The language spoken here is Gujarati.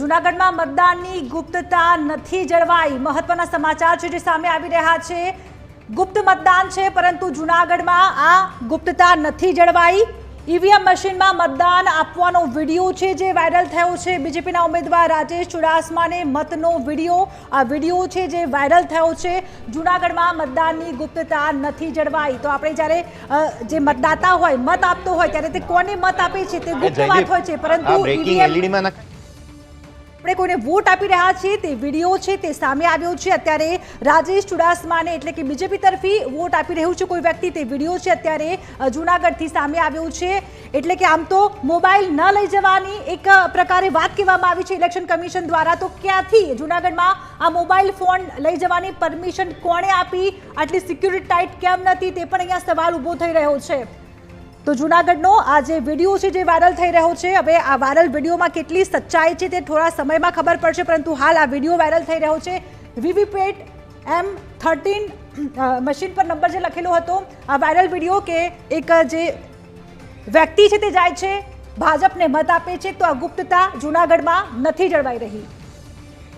જૂનાગઢમાં મતદાનની ગુપ્તતા નથી જળવાઈ. મહત્વના સમાચાર છે જે સામે આવી રહ્યા છે. ગુપ્ત મતદાન છે પરંતુ જૂનાગઢમાં આ ગુપ્તતા નથી જળવાઈ. ઈવીએમ મશીનમાં મતદાન આપવાનો વીડિયો છે જે વાયરલ થયો છે. બીજેપીના ઉમેદવાર રાજેશ ચુડાસમાને મતનો વીડિયો આ વીડિયો છે જે વાયરલ થયો છે. જૂનાગઢમાં મતદાનની ગુપ્તતા નથી જળવાઈ. તો આપણે જ્યારે જે મતદાતા હોય મત આપતો હોય ત્યારે તે કોને મત આપે છે? તે ગુપ્ત વાત હોય છે પરંતુ આ આપણે કોઈને વોટ આપી રહ્યા છીએ તે વીડિયો છે તે સામે આવ્યો છે. અત્યારે રાજેશ ચુડાસમાને એટલે કે બીજેપી તરફી વોટ આપી રહ્યું છે કોઈ વ્યક્તિ. તે વીડિયો છે અત્યારે જૂનાગઢથી સામે આવ્યો છે. એટલે કે આમ તો મોબાઈલ ન લઈ જવાની એક પ્રકારે વાત કહેવામાં આવી છે ઇલેક્શન કમિશન દ્વારા. તો ક્યાંથી જૂનાગઢમાં આ મોબાઈલ ફોન લઈ જવાની પરમિશન કોણે આપી? આટલી સિક્યુરિટી ટાઈટ કેમ નથી? તે પણ અહીંયા સવાલ ઊભો થઈ રહ્યો છે. તો જૂનાગઢનો આ જે વીડિયો છે જે વાયરલ થઈ રહ્યો છે. હવે આ વાયરલ વિડીયોમાં કેટલી સચ્ચાઈ છે તે થોડા સમયમાં ખબર પડશે, પરંતુ હાલ આ વીડિયો વાયરલ થઈ રહ્યો છે. વીવીપેટ એમ થર્ટીન મશીન પર નંબર જે લખેલો હતો, આ વાયરલ વીડિયો કે એક જે વ્યક્તિ છે તે જાય છે, ભાજપને મત આપે છે, તો આ ગુપ્તતા જૂનાગઢમાં નથી જળવાઈ રહી.